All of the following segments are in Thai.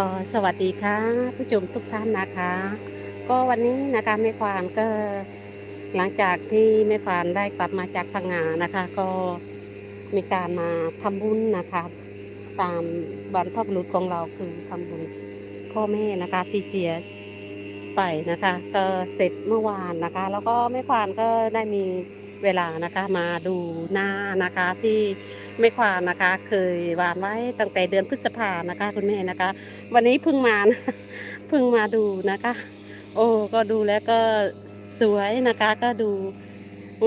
ก็สวัสดีค่ะผู้ชมทุกท่านนะคะ ก็วันนี้นะคะแม่ควานก็หลังจากที่แม่ควานได้กลับมาจากพังงานะคะ ก็มีการมาทำบุญนะคะ ตามบรรพบุรุษของเราคือทำบุญพ่อแม่นะคะที่เสียไปนะคะ ก็เสร็จเมื่อวานนะคะ แล้วก็แม่ควานก็ได้มีเวลานะคะมาดูหน้านะคะที่ แม่ควานนะคะ เคยวานไว้ตั้งแต่เดือนพฤษภานะคะ คุณแม่นะคะ วันนี้เพิ่งมานะเพิ่งมาดูนะคะ โอ้ก็ดูแล้วก็สวยนะคะ ก็ดู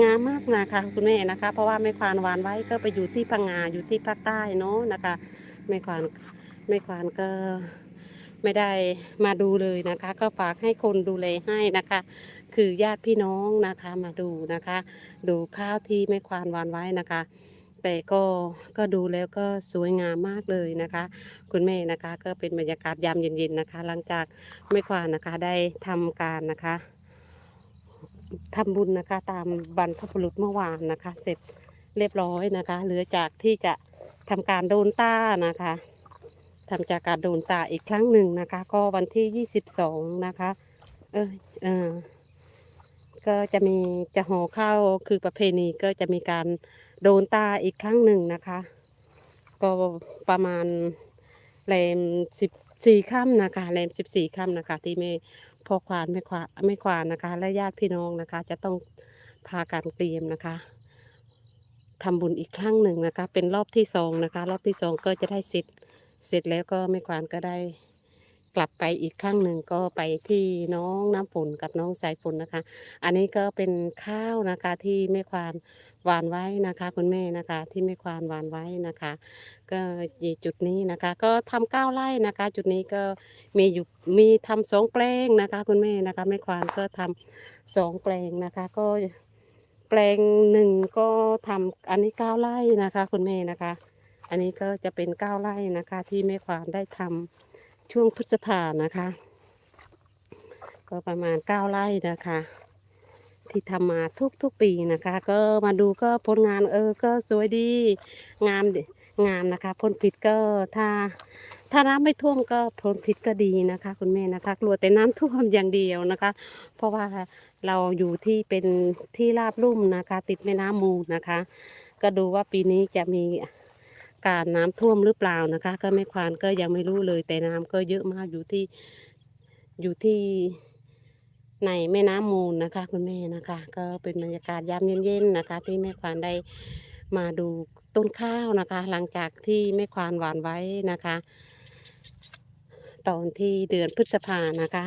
งามมากนะคะคุณแม่นะคะ เพราะว่าแม่ควานวานไว้ก็ไปอยู่ที่พังงาอยู่ที่ภาคใต้เนาะนะคะแม่ควานแม่ควานก็ไม่ได้มาดูเลยนะคะ ก็ฝากให้คนดูแลให้นะคะ คือญาติพี่น้องนะคะมาดูนะคะ ดูข้าวที่แม่ควานวานไว้นะคะ แต่ก็ก็ดูแล้วก็สวยงามมากเลยนะคะ คุณแม่นะคะก็เป็นบรรยากาศยามเย็นๆนะคะ หลังจากแม่ควานนะคะได้ทำการนะคะทำบุญนะคะ ตามบรรพบุรุษเมื่อวานนะคะ เสร็จเรียบร้อยนะคะ เหลือจากที่จะทำการโดนต้านะคะทำจากการโดนตาอีกครั้งหนึ่งนะคะ ก็วันที่22นะคะ เออเออก็จะมีจะห่อข้าวคือประเพณีก็จะมีการ โดนตาอีกครั้งหนึ่งนะคะ ก็ประมาณแรมสิบสี่ค่ำนะคะแรมสิบสี่ค่ำนะคะ ที่ไม่พอควานไม่ควานไม่ควานนะคะ และญาติพี่น้องนะคะ จะต้องพากันเตรียมนะคะทำบุญอีกครั้งหนึ่งนะคะ เป็นรอบที่สองนะคะ รอบที่สองก็จะได้เสร็จเสร็จแล้วก็ไม่ควานก็ได้ กลับไปอีกครั้งหนึ่งก็ไปที่น้องน้ำฝนกับน้องสายฝนนะคะ อันนี้ก็เป็นข้าวนะคะที่แม่ควานหวานไว้นะคะ คุณแม่นะคะที่แม่ควานหวานไว้นะคะ ก็จุดนี้นะคะ ก็ทำเก้าไร่นะคะ จุดนี้ก็มีอยู่มีทำสองแปลงนะคะ คุณแม่นะคะแม่ควานก็ทำสองแปลงนะคะ ก็แปลงหนึ่งก็ทำอันนี้เก้าไร่นะคะ คุณแม่นะคะ อันนี้ก็จะเป็นเก้าไร่นะคะ ที่แม่ควานได้ทำ ช่วงพฤษภานะคะ ก็ประมาณเก้าไร่นะคะ ที่ทำมาทุกทุกๆปีนะคะ ก็มาดูก็ผลงานเออก็สวยดีงามดิงามนะคะผลผลิตก็ถ้าถ้าน้ำไม่ท่วมก็ผลผลิตก็ดีนะคะ คุณแม่นะคะกลัวแต่น้ำท่วมอย่างเดียวนะคะ เพราะว่าเราอยู่ที่เป็นที่ราบลุ่มนะคะ ติดแม่น้ำมูลนะคะ ก็ดูว่าปีนี้จะมี การน้ำท่วมหรือเปล่านะคะ ก็ไม่ควานก็ยังไม่รู้เลย แต่น้ำก็เยอะมากอยู่ที่อยู่ที่ในแม่น้ำมูลนะคะ คุณแม่นะคะ ก็เป็นบรรยากาศยามเย็นๆนะคะ ที่แม่ควานได้มาดูต้นข้าวนะคะ หลังจากที่แม่ควานหวานไว้นะคะ ตอนที่เดือนพฤษภานะคะ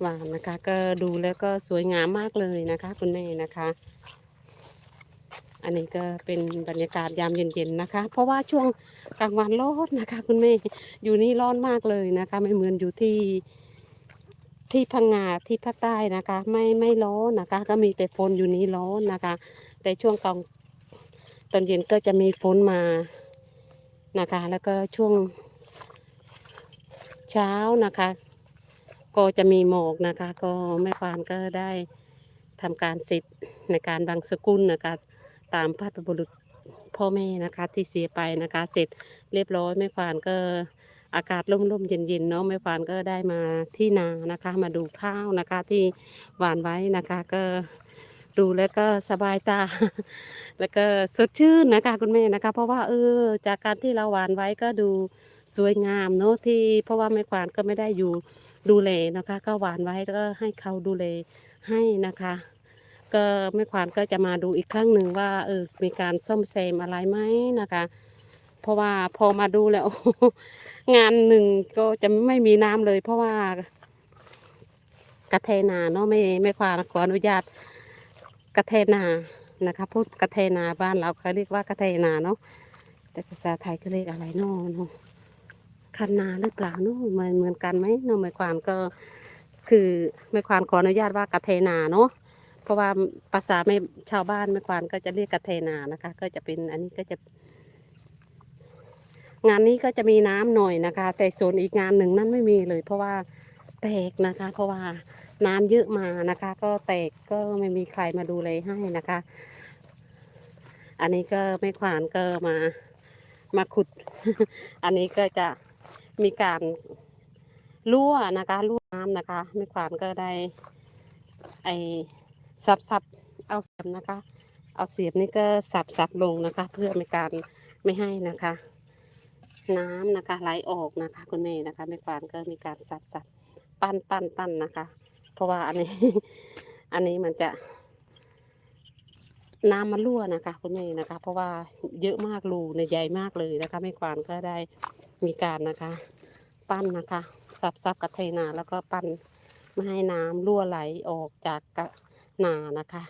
หวานนะคะ ก็ดูแล้วก็สวยงามมากเลยนะคะ คุณแม่นะคะ อันนี้ก็เป็นบรรยากาศยามเย็นๆนะคะ เพราะว่าช่วงกลางวันร้อนนะคะ คุณแม่อยู่นี่ร้อนมากเลยนะคะ ไม่เหมือนอยู่ที่ที่พังงาที่ภาคใต้นะคะ ไม่ไม่ร้อนนะคะ ก็มีแต่ฝนอยู่นี้ร้อนนะคะ แต่ช่วงกลางตอนเย็นก็จะมีฝนมานะคะ แล้วก็ช่วงเช้านะคะ ก็จะมีหมอกนะคะ ก็แม่ควานก็ได้ทำการเสร็จในการบังสกุลนะคะ ตามพระบุรุษพ่อแม่นะคะ ที่เสียไปนะคะ เสร็จเรียบร้อยแม่ควานก็อากาศร่มๆเย็นๆเนาะแม่ฟานก็ได้มาที่นานะคะ มาดูข้าวนะคะที่หวานไว้นะคะก็ดูแล้วก็สบายตา แล้วก็สดชื่นนะคะคุณแม่นะคะ เพราะว่าเออจากการที่เราหวานไว้ก็ดูสวยงามเนาะที่เพราะว่าแม่ควานก็ไม่ได้อยู่ดูแลนะคะ ก็หวานไว้แล้วก็ให้เขาดูแลให้นะคะ ก็แม่ควานก็จะมาดูอีกครั้งหนึ่งว่าเออมีการซ่อมแซมอะไรไหมนะคะ เพราะว่าพอมาดูแล้ว งานหนึ่งก็จะไม่มีน้ำเลย เพราะว่ากระเทนาเนาะไม่ไม่ควานขออนุญาตกระเทนานะคะพูดกระเทนาบ้านเราเขาเรียกว่ากระเทนาเนาะแต่ภาษาไทยก็เรียกอะไรนาะเนาะคันนาหรือเปล่าเนาะเหมือนเหมือนกันไหมเนาะไม่ควานก็คือไม่ควานขออนุญาตว่ากระเทนาเนาะ เพราะว่าภาษาไม่ชาวบ้านไม่ควานก็จะเรียกกระเทนานะคะ ก็จะเป็นอันนี้ก็จะ งานนี้ก็จะมีน้ำหน่อยนะคะ แต่ส่วนอีกงานหนึ่งนั่นไม่มีเลย เพราะว่าแตกนะคะ เพราะว่าน้ำเยอะมานะคะ ก็แตกก็ไม่มีใครมาดูเลยให้นะคะ อันนี้ก็ไม่ขวานก็มามาขุด อันนี้ก็จะมีการรั่วนะคะรั่วน้ำนะคะแม่ขวานก็ได้ไอ สับสับเอาเสียบนะคะ เอาเสียบนี่ก็สับสับลงนะคะ เพื่อไม่การไม่ให้นะคะ น้ำนะคะไหลออกนะคะ คุณเมย์นะคะแม่ขวานก็มีการสับสับปั้นปั้นปั้นนะคะ เพราะว่าอันนี้ อันนี้มันจะ น้ำมันรั่วนะคะ คุณเมย์นะคะ เพราะว่าเยอะมากรูในใหญ่มากเลยนะคะแม่ขวานก็ได้มีการนะคะ ปั้นนะคะ สับสับกระเทนาแล้วก็ปั้นไม่ให้น้ำรั่วไหลออกจากกระ นานะคะ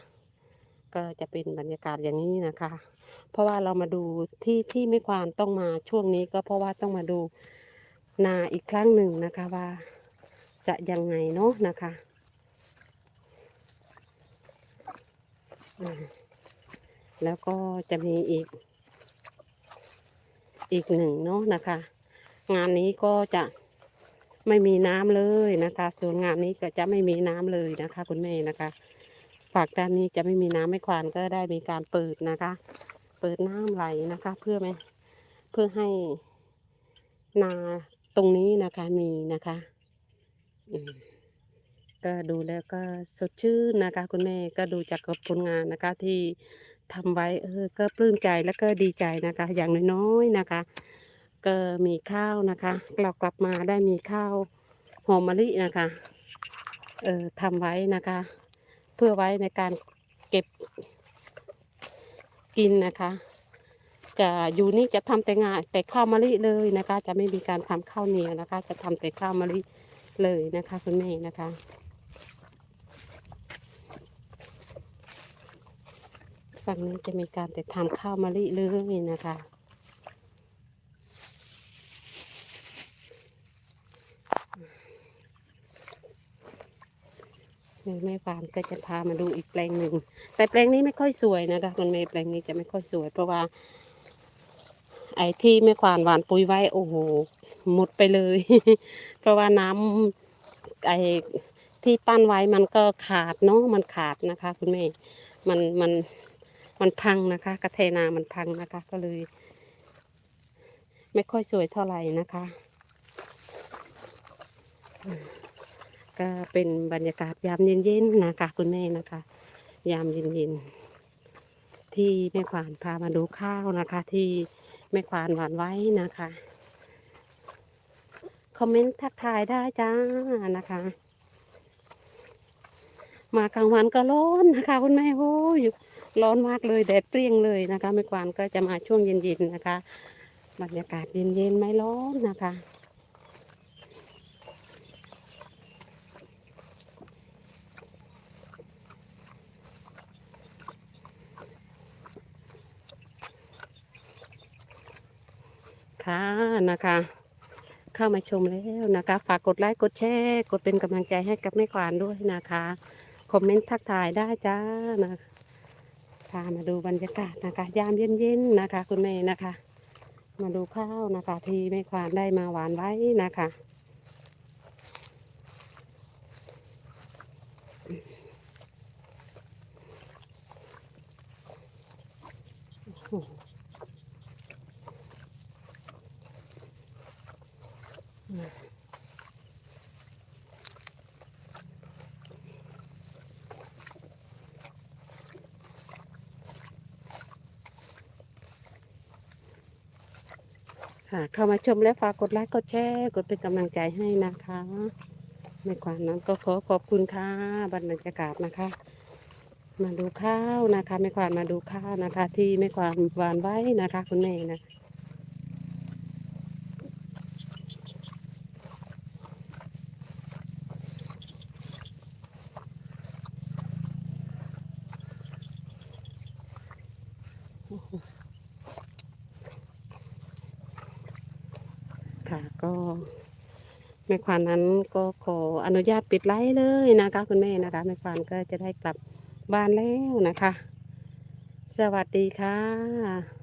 ก็จะเป็นบรรยากาศอย่างนี้นะคะ เพราะว่าเรามาดูที่ที่ไม่ควานต้องมาช่วงนี้ก็เพราะว่าต้องมาดูนาอีกครั้งหนึ่งนะคะว่าจะยังไงเนาะนะคะแล้วก็จะมีอีก อีกหนึ่งเนาะนะคะ งานนี้ก็จะไม่มีน้ำเลยนะคะ ส่วนงานนี้ก็จะไม่มีน้ำเลยนะคะ คุณแม่นะคะ ฝากด้านนี้จะไม่มีน้ำไม่ควานก็ได้มีการเปิดนะคะ เปิดน้ำไหลนะคะ เพื่อไหมเพื่อให้นาตรงนี้นะคะมีนะคะก็ดูแล้วก็สดชื่นนะคะ คุณแม่ก็ดูจากผลงานนะคะ ที่ทำไว้เออก็ปลื้มใจแล้วก็ดีใจนะคะ อย่างน้อยๆนะคะ ก็มีข้าวนะคะเรากลับมาได้มีข้าวหอมมะลินะคะ เออทำไว้นะคะ เพื่อไว้ในการเก็บกินนะคะ จะอยู่นี่จะทำแต่งานแต่ข้าวมะลิเลยนะคะ จะไม่มีการทำข้าวเหนียวนะคะ จะทำแต่ข้าวมะลิเลยนะคะคุณแม่นะคะฝั่งนี้จะมีการแต่ทำข้าวมะลิเลยนะคะ นี่แม่ฟานก็จะพามาดูอีกแปลงหนึ่ง แต่แปลงนี้ไม่ค่อยสวยนะคะคุณเมแปลงนี้จะไม่ค่อยสวย เพราะว่า ไอ้ที่แม่ควานหวานปุ๋ยไว้โอ้โหหมดไปเลย เพราะว่าน้ำไอ้ที่ปั้นไว้มันก็ขาดเนาะมันขาดนะคะ คุณแม่ มันมันมันพังนะคะ กระเทนามันพังนะคะ ก็เลย ไม่ค่อยสวยเท่าไหร่นะคะ ก็เป็นบรรยากาศยามเย็นๆนะคะคุณแม่นะคะ ยามเย็นๆที่แม่ควานพามาดูข้าวนะคะ ที่แม่ควานหวานไว้นะคะคอมเมนต์ทักทายได้จ้านะคะ มากลางวันก็ร้อนนะคะคุณแม่โอ้ยร้อนมากเลยแดดเปรี้ยงเลยนะคะแม่ควานก็จะมาช่วงเย็นๆนะคะ บรรยากาศเย็นๆไม่ร้อนนะคะ ค่ะนะคะเข้ามาชมแล้วนะคะ ฝากกดไลค์กดแชร์กดเป็นกำลังใจให้กับแม่ควานด้วยนะคะ คอมเมนต์ทักทายได้จ้านะพามาดูบรรยากาศนะคะ ยามเย็นๆนะคะ คุณแม่นะคะ มาดูข้าวนะคะ ที่แม่ควานได้มาหวานไว้นะคะ ค่ะเข้ามาชมและฝากกดไลค์กดแชร์กดเป็นกำลังใจให้นะคะในความนั้นก็ขอขอบคุณค่ะบรรยากาศนะคะ มาดูข้าวนะคะไม่ควานมาดูข้าวนะคะ ที่ไม่ควานหวานไว้นะคะ คุณแม่นะ ค่ะ ก็แม่ควานนั้นก็ขออนุญาตปิดไลฟ์เลยนะคะ คุณแม่นะคะแม่ควานก็จะได้กลับบ้านแล้วนะคะ สวัสดีค่ะ